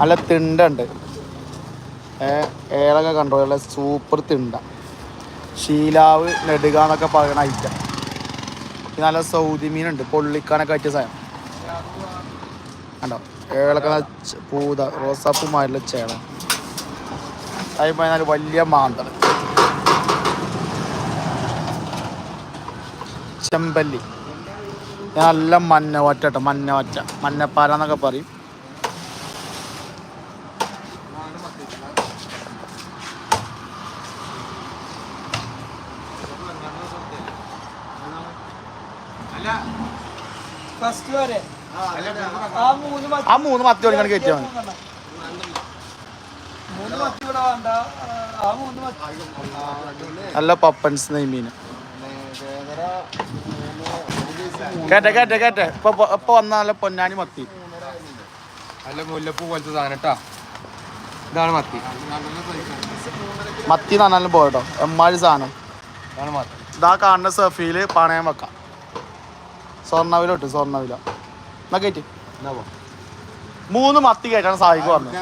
നല്ല തിണ്ടുണ്ട്. ഏളൊക്കെ കണ്ടോ? നല്ല സൂപ്പർ തിണ്ട. ശീലാവ് നെടുക എന്നൊക്കെ പറയുന്ന ഐറ്റം നല്ല സൗദി മീനുണ്ട്. പൊള്ളിക്കാനൊക്കെ പറ്റിയ സാധനം. കണ്ടോ? ഏളൊക്കെ പൂത റോസാപ്പൂമാരുള്ള ചേള. അതിൽ നല്ല വലിയ മാന്തൾ ചെമ്പല്ലി. നല്ല നല്ല മഞ്ഞവറ്റ കേട്ടോ. മഞ്ഞവറ്റ മഞ്ഞപ്പാല എന്നൊക്കെ പറയും. ഫസ്റ്റ് വരെ. ആ മൂന്ന് മത്തി ആ മൂന്ന് മത്തി ഓടിക്കാൻ കയറ്റിയാൽ മതി. മൂന്ന് മത്തി ഇവിടെ ആ മൂന്ന് മത്തി നല്ല പപ്പൻസ് നെയ്മീൻ കേട്ടെ കേട്ടെ കേട്ടെ. ഇപ്പൊ ഇപ്പൊ വന്ന നല്ല പൊന്നാനി മത്തി. നല്ല മുല്ലപ്പൂ പോലത്തെ സാധനം കേട്ടാ ഇതാണ് മത്തി. മത്തി എന്ന് പറഞ്ഞാലും പോകട്ടോ എമ്മാതിരി സാധനം. ഇതാണ് മത്തി. ഇതാ കാണുന്ന സഫീൽ പണയം വെക്കാം. സ്വർണവില. കിട്ടും സ്വർണവില എന്നാ കയറ്റി മൂന്ന് മത്തി കയറ്റാണ് സാഹിക്ക് പറഞ്ഞത്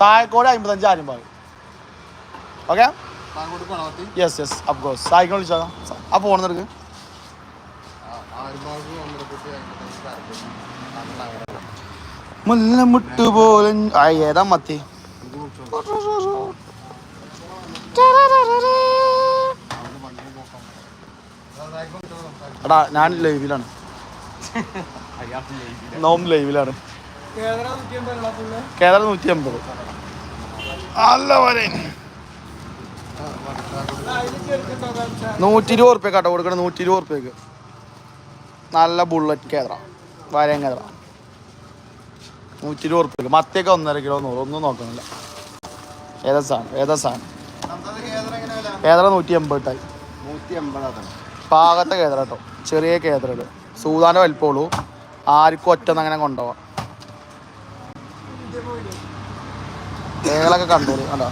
താഴെക്കോട് അമ്പത്തഞ്ച് ആരും പറയും okay yes yes of course സായിക്ക് വിളിച്ചാ. ആ ഫോൺ നിനക്ക് മുല്ലമുട്ട് പോലെ ആ ഏതാ മത്തി? എടാ ഞാൻ ലൈവിലാണ്. നോം ലൈവിലാണ്. കേരള നൂറ്റി അമ്പത് അല്ല പോലെ നൂറ്റി ഇരുപത് ഉറുപ്പ്യ കേട്ടോ കൊടുക്കണം നൂറ്റി ഇരുപത് ഉറുപ്പ്യക്ക്. നല്ല ബുള്ളറ്റ് കേദ്ര വരയും കേദ്ര നൂറ്റി ഇരുപത് ഉറുപ്പ്യക്ക്. മത്തിയൊക്കെ ഒന്നര കിലോ നൂറ് ഒന്നും നോക്കണില്ല. ഏതാ സാധനം ഏതാ സാധനം? കേദ്ര നൂറ്റി നൂറ്റി എൺപതാണ് പാകത്തെ കേദ്ര കേട്ടോ. ചെറിയ കേദ്രകൾ സൂതാന വലിപ്പമുള്ളൂ. ആർക്കും ഒറ്റന്ന് അങ്ങനെ കൊണ്ടുപോവാം. ഏകളൊക്കെ കണ്ടോളൂ കണ്ടോ?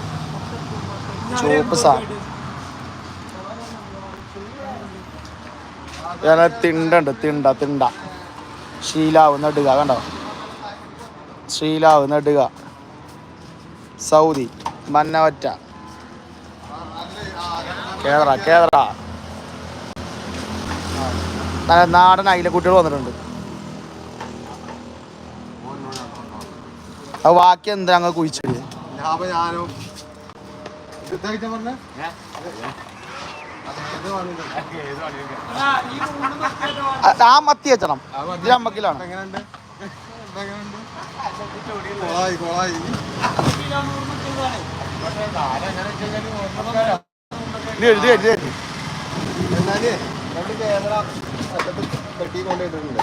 ചുവപ്പ് സാ തിണ്ടുണ്ട്. തിണ്ട തിണ്ട. ശീലാവ് നെടുക കണ്ടോ? ശീലാവ് നെടുക സൗദി. മന്നവറ്റ. കേരള കേരള നാടൻ അയിലക്കുട്ടികൾ വന്നിട്ടുണ്ട്. അത് ബാക്കി എന്താ ഞങ്ങൾ കുഴിച്ചത്? ആ മത്തി വെച്ചണം. ഇത് അമ്മക്കിലാണ് എഴുതി എഴുതി എഴുതി. എന്നാലേ? രണ്ട് കേരള അറ്റത്ത് കൊണ്ടുപോയിട്ടുണ്ട്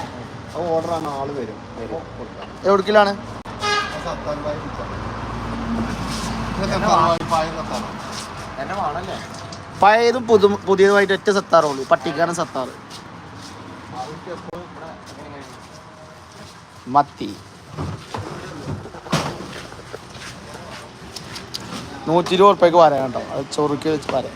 ഓർഡർ ആണ് ആൾ വരും. എവിടേക്കിലാണ്? പഴയതും പുതു പുതിയതുമായിട്ട് ഒറ്റ സത്താറുള്ളൂ. പട്ടിക്കാരൻ സത്താറ്. മത്തി. നൂറ്റി ഇരുപത് ഉറുപ്പ്യക്ക് പറയാം കേട്ടോ. അത് ചൊറുക്കി വെച്ച് പറയാം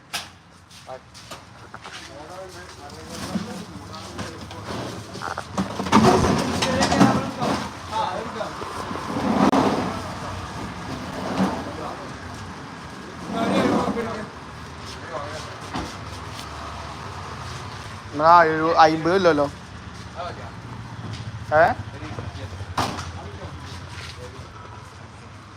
ആ എഴുപത് അമ്പത് ഇല്ലല്ലോ ഏ?